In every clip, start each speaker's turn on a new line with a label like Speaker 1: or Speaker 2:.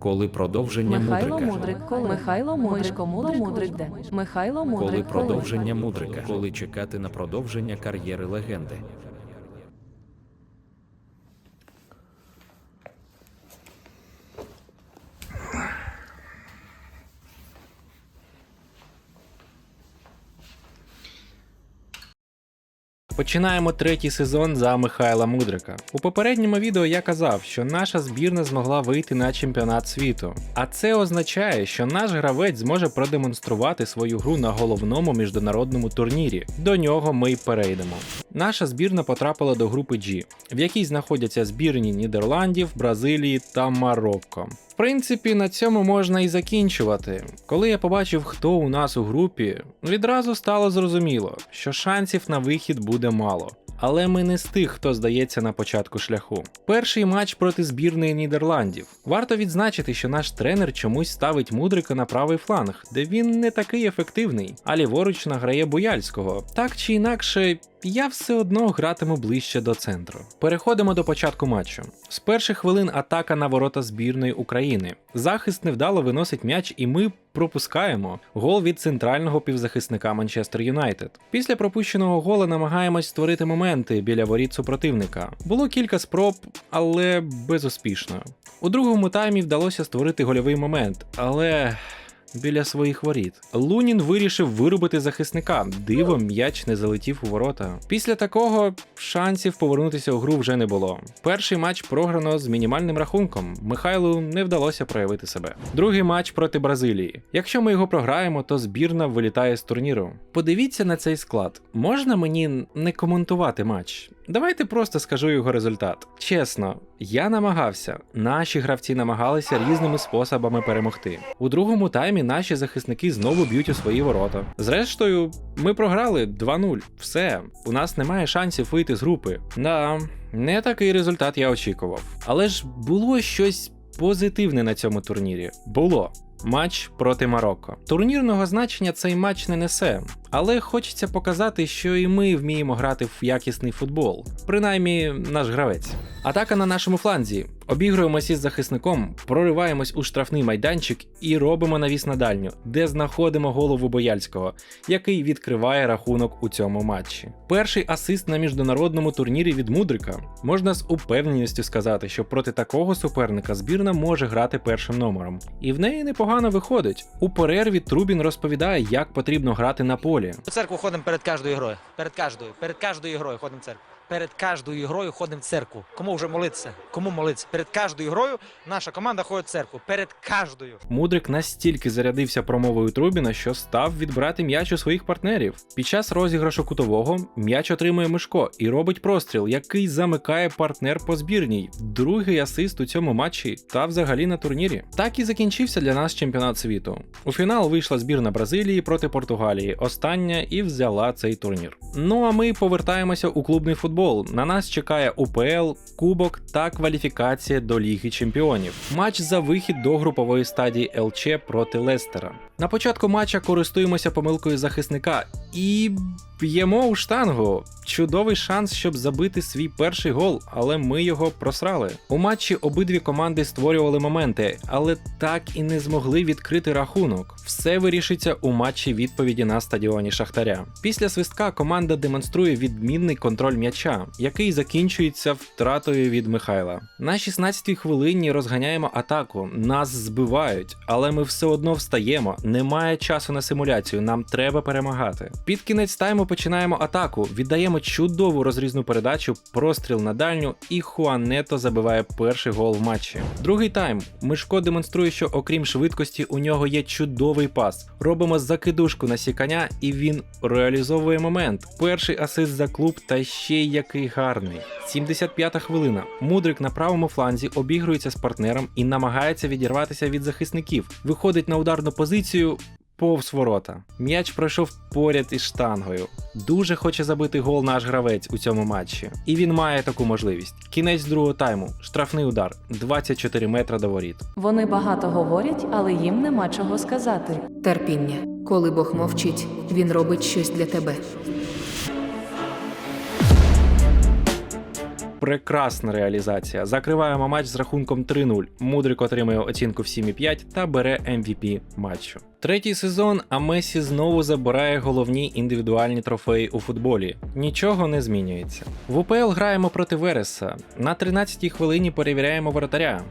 Speaker 1: Коли продовження
Speaker 2: Михайло
Speaker 1: мудрика.
Speaker 2: Мудрик, коли Михайло Мудрик, Мудрик, Мудрик, де? Михайло Мудрик,
Speaker 1: Коли
Speaker 2: коли
Speaker 1: продовження мудрика. Коли чекати на продовження кар'єри легенди.
Speaker 3: Починаємо третій сезон за Михайла Мудрика. У попередньому відео я казав, що наша збірна змогла вийти на чемпіонат світу. А це означає, що наш гравець зможе продемонструвати свою гру на головному міжнародному турнірі. До нього ми й перейдемо. Наша збірна потрапила до групи G, в якій знаходяться збірні Нідерландів, Бразилії та Марокко. Принципі, на цьому можна і закінчувати. Коли я побачив, хто у нас у групі, відразу стало зрозуміло, що шансів на вихід буде мало. Але ми не з тих, хто здається на початку шляху. Перший матч проти збірної Нідерландів. Варто відзначити, що наш тренер чомусь ставить мудрика на правий фланг, де він не такий ефективний, а ліворуч награє Бояльського. Так чи інакше, я все одно гратиму ближче до центру. Переходимо до початку матчу. З перших хвилин атака на ворота збірної України. Захист невдало виносить м'яч, і ми пропускаємо гол від центрального півзахисника Манчестер Юнайтед. Після пропущеного гола намагаємось створити моменти біля воріт супротивника. Було кілька спроб, але безуспішно. У другому таймі вдалося створити гольовий момент, але. Біля своїх воріт. Лунін вирішив вирубити захисника. Дивом м'яч не залетів у ворота. Після такого шансів повернутися у гру вже не було. Перший матч програно з мінімальним рахунком. Михайлу не вдалося проявити себе. Другий матч проти Бразилії. Якщо ми його програємо, то збірна вилітає з турніру. Подивіться на цей склад. Можна мені не коментувати матч? Давайте просто скажу його результат. Чесно, я намагався. Наші гравці намагалися різними способами перемогти. У другому таймі наші захисники знову б'ють у свої ворота. Зрештою, ми програли 2-0. Все, у нас немає шансів вийти з групи. Да, не такий результат я очікував. Але ж було щось позитивне на цьому турнірі. Було. Матч проти Марокко. Турнірного значення цей матч не несе, але хочеться показати, що і ми вміємо грати в якісний футбол, принаймні наш гравець. Атака на нашому фланзі. Обігруємося із захисником, прориваємось у штрафний майданчик і робимо навіс на дальню, де знаходимо голову Бояльського, який відкриває рахунок у цьому матчі. Перший асист на міжнародному турнірі від Мудрика. Можна з упевненістю сказати, що проти такого суперника збірна може грати першим номером, і в неї непогано виходить. У перерві Трубін розповідає, як потрібно грати на полі.
Speaker 4: В церкву ходимо перед кожною грою. Перед кожною. Перед кожною грою ходимо в церкву. Перед кожною грою ходимо в церкву. Кому вже молитися? Кому молитися? Перед кожною грою наша команда ходить в церкву. Перед кожною.
Speaker 3: Мудрик настільки зарядився промовою Трубіна, що став відбирати м'яч у своїх партнерів. Під час розіграшу кутового м'яч отримує Мишко і робить простріл, який замикає партнер по збірній. Другий асист у цьому матчі та взагалі на турнірі. Так і закінчився для нас чемпіонат світу. У фінал вийшла збірна Бразилії проти Португалії, остання і взяла цей турнір. Ну а ми повертаємося у клубний футбол. На нас чекає УПЛ, Кубок та кваліфікація до Ліги Чемпіонів. Матч за вихід до групової стадії ЛЧ проти Лестера. На початку матча користуємося помилкою захисника і б'ємо у штангу. Чудовий шанс, щоб забити свій перший гол, але ми його просрали. У матчі обидві команди створювали моменти, але так і не змогли відкрити рахунок. Все вирішиться у матчі відповіді на стадіоні Шахтаря. Після свистка команда демонструє відмінний контроль м'яча, який закінчується втратою від Михайла. На 16-й хвилині розганяємо атаку, нас збивають, але ми все одно встаємо. Немає часу на симуляцію, нам треба перемагати. Під кінець тайму починаємо атаку, віддаємо чудову розрізну передачу, простріл на дальню, і Хуането забиває перший гол в матчі. Другий тайм. Мишко демонструє, що окрім швидкості, у нього є чудовий пас. Робимо закидушку на сіканя, і він реалізовує момент. Перший асист за клуб, та ще який гарний. 75-та хвилина. Мудрик на правому фланзі обігрується з партнером і намагається відірватися від захисників. Виходить на ударну позицію. Повз ворота. М'яч пройшов поряд із штангою. Дуже хоче забити гол наш гравець у цьому матчі. І він має таку можливість. Кінець другого тайму. Штрафний удар. 24 метра до воріт.
Speaker 2: Вони багато говорять, але їм нема чого сказати.
Speaker 5: Терпіння. Коли Бог мовчить, він робить щось для тебе.
Speaker 3: Прекрасна реалізація. Закриваємо матч з рахунком 3-0. Мудрик отримує оцінку в 7,5 та бере MVP матчу. Третій сезон, а Месі знову забирає головні індивідуальні трофеї у футболі. Нічого не змінюється. В УПЛ граємо проти Вереса. На 13-й хвилині перевіряємо воротаря.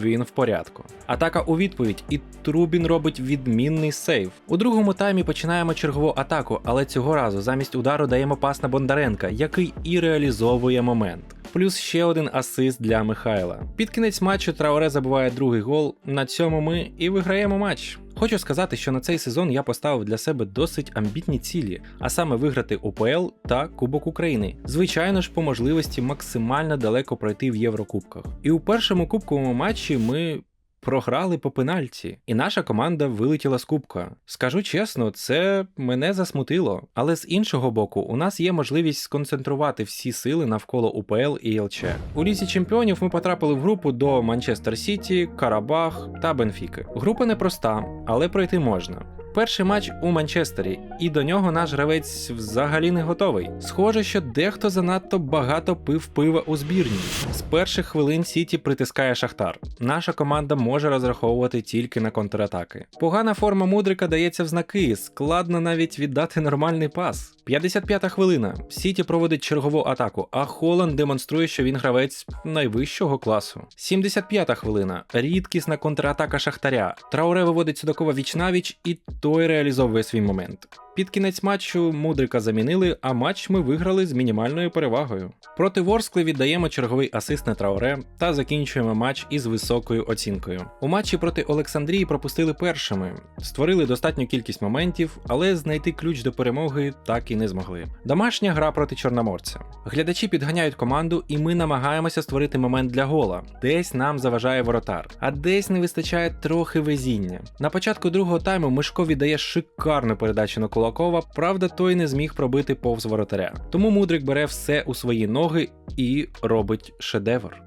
Speaker 3: Він в порядку. Атака у відповідь, і Трубін робить відмінний сейв. У другому таймі починаємо чергову атаку, але цього разу замість удару даємо пас на Бондаренка, який і реалізовує момент. Плюс ще один асист для Михайла. Під кінець матчу Трауре забиває другий гол. На цьому ми і виграємо матч. Хочу сказати, що на цей сезон я поставив для себе досить амбітні цілі, а саме виграти УПЛ та Кубок України. Звичайно ж, по можливості максимально далеко пройти в Єврокубках. І у першому кубковому матчі ми. Програли по пенальті, і наша команда вилетіла з кубка. Скажу чесно, це мене засмутило. Але з іншого боку, у нас є можливість сконцентрувати всі сили навколо УПЛ і ЛЧ. У лісі чемпіонів ми потрапили в групу до Манчестер Сіті, Карабах та Бенфіки. Група непроста, але пройти можна. Перший матч у Манчестері, і до нього наш гравець взагалі не готовий. Схоже, що дехто занадто багато пив пива у збірні. З перших хвилин Сіті притискає Шахтар. Наша команда може розраховувати тільки на контратаки. Погана форма Мудрика дається в знаки, складно навіть віддати нормальний пас. 55-та хвилина. Сіті проводить чергову атаку, а Холанд демонструє, що він гравець найвищого класу. 75-та хвилина. Рідкісна контратака Шахтаря. Трауре виводить Судакова віч-навіч, і той реалізовує свій момент. Під кінець матчу Мудрика замінили, а матч ми виграли з мінімальною перевагою. Проти Ворскли віддаємо черговий асист на Трауре та закінчуємо матч із високою оцінкою. У матчі проти Олександрії пропустили першими, створили достатню кількість моментів, але знайти ключ до перемоги так і не змогли. Домашня гра проти Чорноморця. Глядачі підганяють команду, і ми намагаємося створити момент для гола. Десь нам заважає воротар, а десь не вистачає трохи везіння. На початку другого тайму Мишко віддає шикарну передачу на Кулакова, правда, той не зміг пробити повз воротаря. Тому Мудрик бере все у свої ноги і робить шедевр.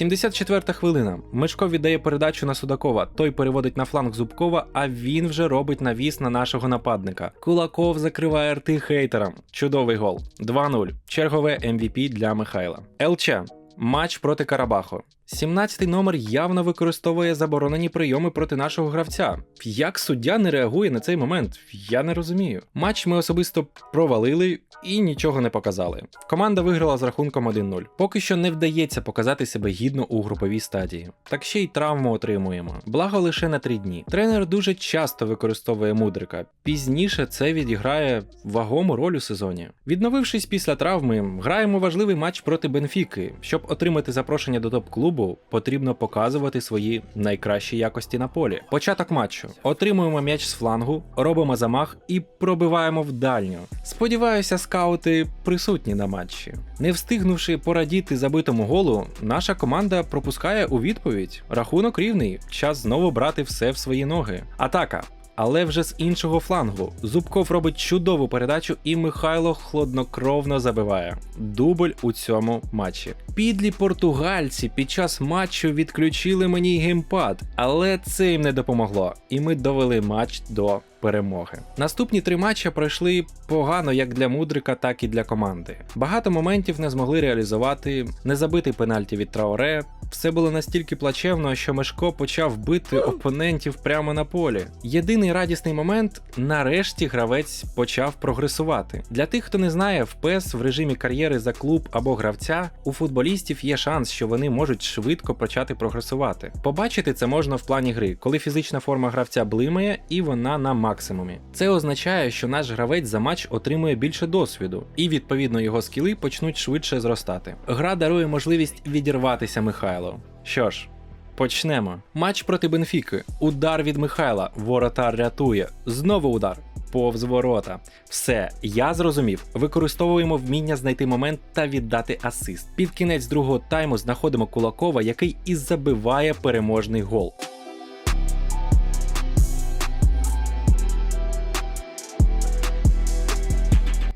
Speaker 3: Сімдесят четверта хвилина. Мишко віддає передачу на Судакова. Той переводить на фланг Зубкова, а він вже робить навіс на нашого нападника. Кулаков закриває рти хейтерам. Чудовий гол. 2-0. Чергове MVP для Михайла. ЛЧ. Матч проти Карабаху. 17-й номер явно використовує заборонені прийоми проти нашого гравця. Як суддя не реагує на цей момент, я не розумію. Матч ми особисто провалили і нічого не показали. Команда виграла з рахунком 1-0. Поки що не вдається показати себе гідно у груповій стадії. Так ще й травму отримуємо. Благо лише на 3 дні. Тренер дуже часто використовує мудрика. Пізніше це відіграє вагому роль у сезоні. Відновившись після травми, граємо важливий матч проти Бенфіки. Щоб отримати запрошення до топ-клубу, потрібно показувати свої найкращі якості на полі. Початок матчу. Отримуємо м'яч з флангу, робимо замах і пробиваємо в дальню. Сподіваюся, скаути присутні на матчі. Не встигнувши порадіти забитому голу, наша команда пропускає у відповідь. Рахунок рівний. Час знову брати все в свої ноги. Атака. Але вже з іншого флангу. Зубков робить чудову передачу, і Михайло хладнокровно забиває. Дубль у цьому матчі. Підлі португальці під час матчу відключили мені геймпад, але це їм не допомогло, і ми довели матч до перемоги. Наступні три матчі пройшли погано як для Мудрика, так і для команди. Багато моментів не змогли реалізувати, не забити пенальті від Трауре. Все було настільки плачевно, що Мешко почав бити опонентів прямо на полі. Єдиний радісний момент нарешті гравець почав прогресувати. Для тих, хто не знає, в PES в режимі кар'єри за клуб або гравця у футболістів є шанс, що вони можуть швидко почати прогресувати. Побачити це можна в плані гри, коли фізична форма гравця блимає і вона на максимумі. Це означає, що наш гравець за матч отримує більше досвіду, і відповідно його скіли почнуть швидше зростати. Гра дарує можливість відірватися Михайло. Що ж. Почнемо. Матч проти Бенфіки. Удар від Михайла. Воротар рятує. Знову удар. Повз ворота. Все, я зрозумів. Використовуємо вміння знайти момент та віддати асист. Під кінець другого тайму знаходимо Кулакова, який і забиває переможний гол.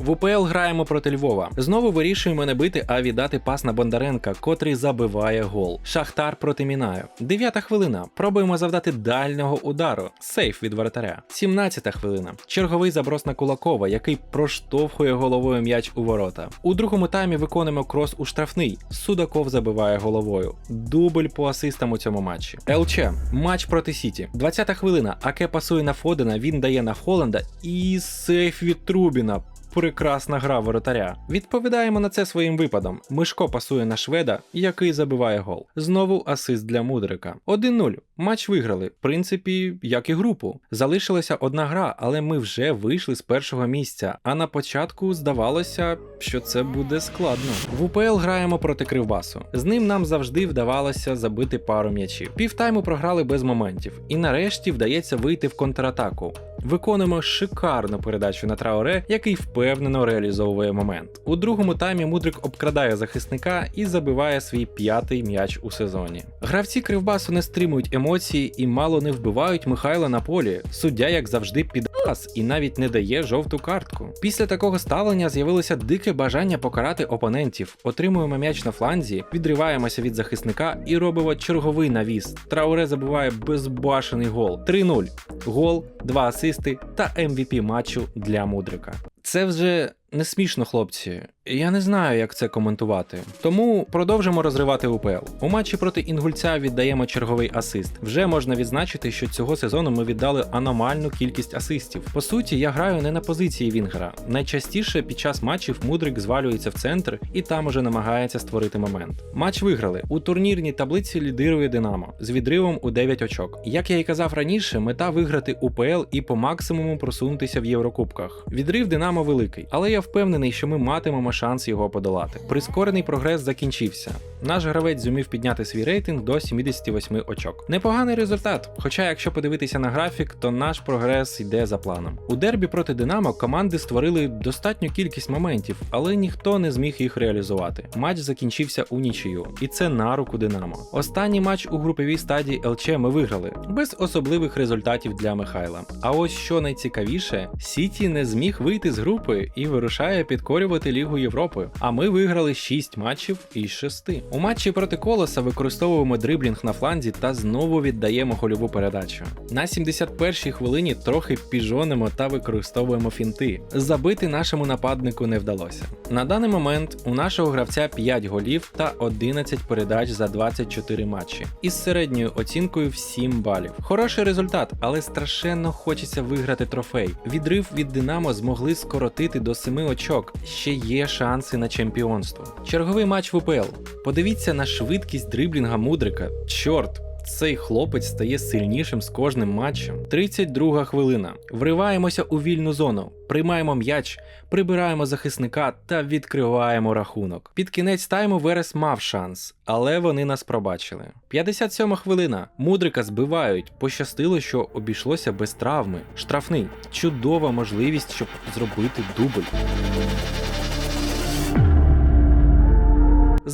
Speaker 3: В УПЛ граємо проти Львова. Знову вирішуємо не бити, а віддати пас на Бондаренка, котрий забиває гол. Шахтар проти Мінаю. Дев'ята хвилина. Пробуємо завдати дальнього удару. Сейф від воротаря. 17-та хвилина. Черговий заброс на Кулакова, який проштовхує головою м'яч у ворота. У другому таймі виконуємо крос у штрафний. Судаков забиває головою. Дубль по асистам у цьому матчі. ЛЧ. Матч проти Сіті. 20-та хвилина. Аке пасує на Фодена, він дає на Холланда і сейф від Трубіна. Прекрасна гра воротаря. Відповідаємо на це своїм випадом. Мишко пасує на шведа, який забиває гол. Знову асист для Мудрика. 1-0. Матч виграли. В принципі, як і групу. Залишилася одна гра, але ми вже вийшли з першого місця. А на початку здавалося, що це буде складно. В УПЛ граємо проти Кривбасу. З ним нам завжди вдавалося забити пару м'ячів. Півтайму програли без моментів, і нарешті вдається вийти в контратаку. Виконуємо шикарну передачу на Траоре, який впевнено реалізовує момент. У другому таймі Мудрик обкрадає захисника і забиває свій п'ятий м'яч у сезоні. Гравці Кривбасу не стримують емоції і мало не вбивають Михайла на полі. Суддя, як завжди, підраз і навіть не дає жовту картку. Після такого ставлення з'явилося дике бажання покарати опонентів. Отримуємо м'яч на фланзі, відриваємося від захисника і робимо черговий навіс. Трауре забиває безбашений гол. 3-0. Гол, два асисти та MVP матчу для Мудрика. Це вже не смішно, хлопці. Я не знаю, як це коментувати. Тому продовжимо розривати УПЛ. У матчі проти Інгульця віддаємо черговий асист. Вже можна відзначити, що цього сезону ми віддали аномальну кількість асистів. По суті, я граю не на позиції Вінгера. Найчастіше під час матчів Мудрик звалюється в центр і там уже намагається створити момент. Матч виграли. У турнірній таблиці лідирує Динамо з відривом у 9 очок. Як я і казав раніше, мета виграти УПЛ і по максимуму просунутися в Єврокубках. Відрив Динамо великий, але я впевнений, що ми матимемо шанс його подолати. Прискорений прогрес закінчився. Наш гравець зумів підняти свій рейтинг до 78 очок. Непоганий результат. Хоча, якщо подивитися на графік, то наш прогрес йде за планом. У дербі проти Динамо команди створили достатню кількість моментів, але ніхто не зміг їх реалізувати. Матч закінчився у нічию, і це на руку Динамо. Останній матч у груповій стадії ЛЧ ми виграли без особливих результатів для Михайла. А ось що найцікавіше, Сіті не зміг вийти з групи і вирушає підкорювати Лігу Європи. А ми виграли 6 матчів із 6. У матчі проти колоса використовуємо дриблінг на фланзі та знову віддаємо гольову передачу. На 71-й хвилині трохи піжонимо та використовуємо фінти. Забити нашому нападнику не вдалося. На даний момент у нашого гравця 5 голів та 11 передач за 24 матчі із середньою оцінкою в 7 балів. Хороший результат, але страшенно хочеться виграти трофей. Відрив від Динамо змогли скоротити до 7 очок. Ще є шанси на чемпіонство. Черговий матч в УПЛ. Подивіться на швидкість дриблінга Мудрика. Чорт. Цей хлопець стає сильнішим з кожним матчем. 32 хвилина. Вриваємося у вільну зону, приймаємо м'яч, прибираємо захисника та відкриваємо рахунок. Під кінець тайму Верес мав шанс, але вони нас пробачили. 57 хвилина. Мудрика збивають. Пощастило, що обійшлося без травми. Штрафний. Чудова можливість, щоб зробити дубль.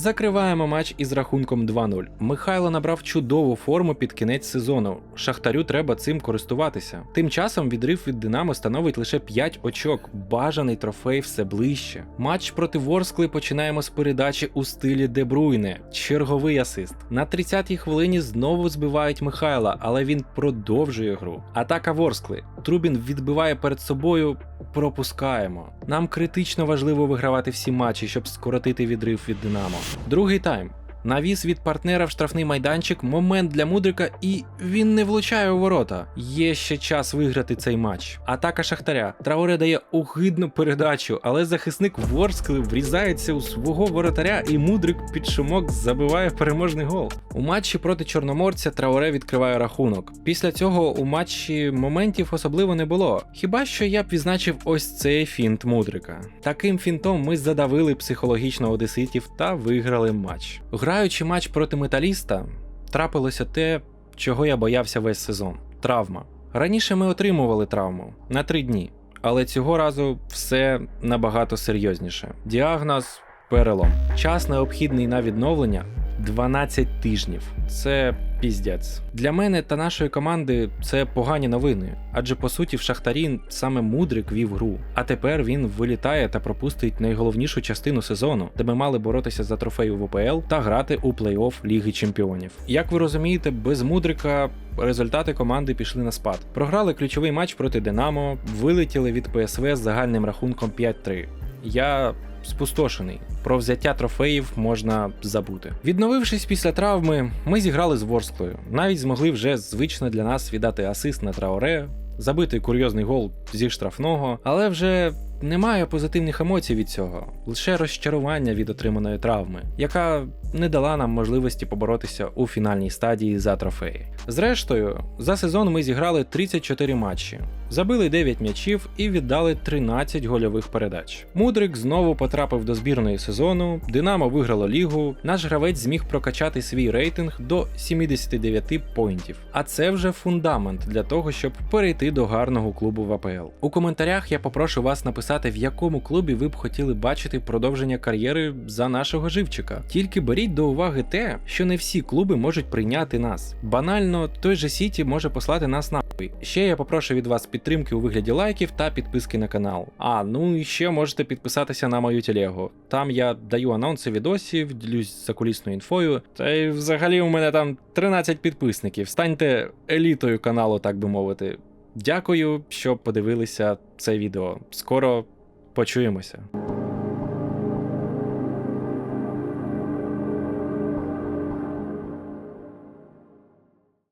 Speaker 3: Закриваємо матч із рахунком 2-0. Михайло набрав чудову форму під кінець сезону. Шахтарю треба цим користуватися. Тим часом відрив від Динамо становить лише 5 очок. Бажаний трофей все ближче. Матч проти Ворскли починаємо з передачі у стилі Дебруйне. Черговий асист. На 30-й хвилині знову збивають Михайла, але він продовжує гру. Атака Ворскли. Трубін відбиває перед собою. Пропускаємо. Нам критично важливо вигравати всі матчі, щоб скоротити відрив від Динамо. Другий тайм. Навіс від партнера в штрафний майданчик, момент для Мудрика, і він не влучає у ворота. Є ще час виграти цей матч. Атака Шахтаря. Трауре дає огидну передачу, але захисник Ворскли врізається у свого воротаря, і Мудрик під шумок забиває переможний гол. У матчі проти Чорноморця Трауре відкриває рахунок. Після цього у матчі моментів особливо не було. Хіба що я б відзначив ось цей фінт Мудрика. Таким фінтом ми задавили психологічно одеситів та виграли матч. Граючи матч проти металіста, трапилося те, чого я боявся весь сезон травма. Раніше ми отримували травму на три дні, але цього разу все набагато серйозніше. Діагноз перелом. Час необхідний на відновлення 12 тижнів. Це піздець. Для мене та нашої команди це погані новини, адже по суті в Шахтарі саме Мудрик вів гру. А тепер він вилітає та пропустить найголовнішу частину сезону, де ми мали боротися за трофеї в УПЛ та грати у плей-офф Ліги Чемпіонів. Як ви розумієте, без Мудрика результати команди пішли на спад. Програли ключовий матч проти Динамо, вилетіли від ПСВ з загальним рахунком 5-3. Я спустошений. Про взяття трофеїв можна забути. Відновившись після травми, ми зіграли з Ворсклою. Навіть змогли вже звично для нас віддати асист на Траоре, забити курйозний гол зі штрафного, але вже немає позитивних емоцій від цього, лише розчарування від отриманої травми, яка не дала нам можливості поборотися у фінальній стадії за трофеї. Зрештою, за сезон ми зіграли 34 матчі, забили 9 м'ячів і віддали 13 гольових передач. Мудрик знову потрапив до збірної сезону, Динамо виграло лігу, наш гравець зміг прокачати свій рейтинг до 79 поінтів. А це вже фундамент для того, щоб перейти до гарного клубу в АПЛ. У коментарях я попрошу вас написати, в якому клубі ви б хотіли бачити продовження кар'єри за нашого живчика. Тільки беріть до уваги те, що не всі клуби можуть прийняти нас. Банально, той же Сіті може послати нас нахуй. Ще я попрошу від вас підтримки у вигляді лайків та підписки на канал. А ну і ще можете підписатися на мою телегу. Там я даю анонси відосів, ділюсь закулісною інфою. Та й взагалі у мене там 13 підписників. Станьте елітою каналу, так би мовити. Дякую, що подивилися це відео. Скоро почуємося.